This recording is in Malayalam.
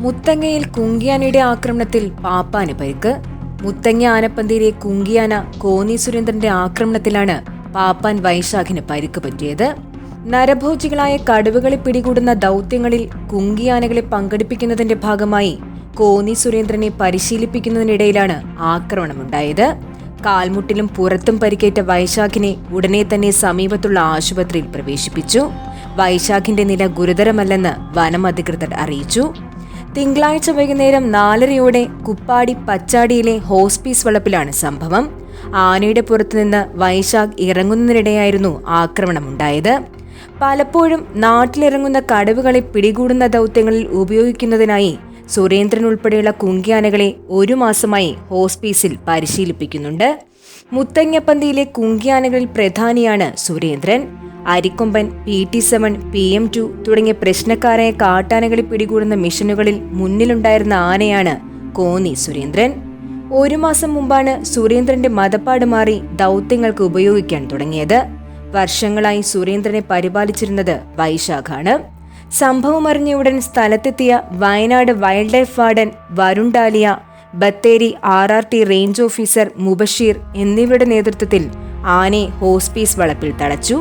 മുത്തങ്ങയിൽ കുങ്കിയാനയുടെ ആക്രമണത്തിൽ പാപ്പാന് പരിക്ക്. മുത്തങ്ങ ആനപ്പന്തിയിലെ കുങ്കിയാന കോന്നി സുരേന്ദ്രന്റെ ആക്രമണത്തിലാണ് പാപ്പാൻ വൈശാഖിന് പരിക്ക് പറ്റിയത്. നരഭോജികളായ കടുവകളെ പിടികൂടുന്ന ദൗത്യങ്ങളിൽ കുങ്കിയാനകളെ പങ്കെടുപ്പിക്കുന്നതിന്റെ ഭാഗമായി കോന്നി സുരേന്ദ്രനെ പരിശീലിപ്പിക്കുന്നതിനിടയിലാണ് ആക്രമണമുണ്ടായത്. കാൽമുട്ടിലും പുറത്തും പരിക്കേറ്റ വൈശാഖിനെ ഉടനെ തന്നെ സമീപത്തുള്ള ആശുപത്രിയിൽ പ്രവേശിപ്പിച്ചു. വൈശാഖിന്റെ നില ഗുരുതരമല്ലെന്ന് വനം അധികൃതർ അറിയിച്ചു. തിങ്കളാഴ്ച വൈകുന്നേരം നാലരയോടെ കുപ്പാടി പച്ചാടിയിലെ ഹോസ്പീസ് വളപ്പിലാണ് സംഭവം. ആനയുടെ പുറത്തുനിന്ന് വൈശാഖ് ഇറങ്ങുന്നതിനിടെയായിരുന്നു ആക്രമണമുണ്ടായത്. പലപ്പോഴും നാട്ടിലിറങ്ങുന്ന കടവുകളെ പിടികൂടുന്ന ദൗത്യങ്ങളിൽ ഉപയോഗിക്കുന്നതിനായി സുരേന്ദ്രൻ ഉൾപ്പെടെയുള്ള കുങ്കിയാനകളെ ഒരു മാസമായി ഹോസ്പീസിൽ പരിശീലിപ്പിക്കുന്നുണ്ട്. മുത്തങ്ങപ്പന്തിയിലെ കുങ്കിയാനകളിൽ പ്രധാനിയാണ് Surendran. Arikomban P T seven P M two തുടങ്ങിയ പ്രശ്നക്കാരായ കാട്ടാനകളെ പിടികൂടുന്ന മിഷനുകളിൽ മുന്നിലുണ്ടായിരുന്ന ആനയാണ് കോന്നി സുരേന്ദ്രൻ. ഒരു മാസം മുമ്പാണ് സുരേന്ദ്രന്റെ മതപ്പാട് മാറി ദൗത്യങ്ങൾക്ക് ഉപയോഗിക്കാൻ തുടങ്ങിയത്. വർഷങ്ങളായി സുരേന്ദ്രനെ പരിപാലിച്ചിരുന്നത് വൈശാഖാണ്. സംഭവം അറിഞ്ഞ ഉടൻ സ്ഥലത്തെത്തിയ Wayanad wildlife warden വരുണ്ടാലിയ Bathery R R T range officer Mubasheer എന്നിവരുടെ നേതൃത്വത്തിൽ ആനയെ ഹോസ്പീസ് വളപ്പിൽ തളച്ചു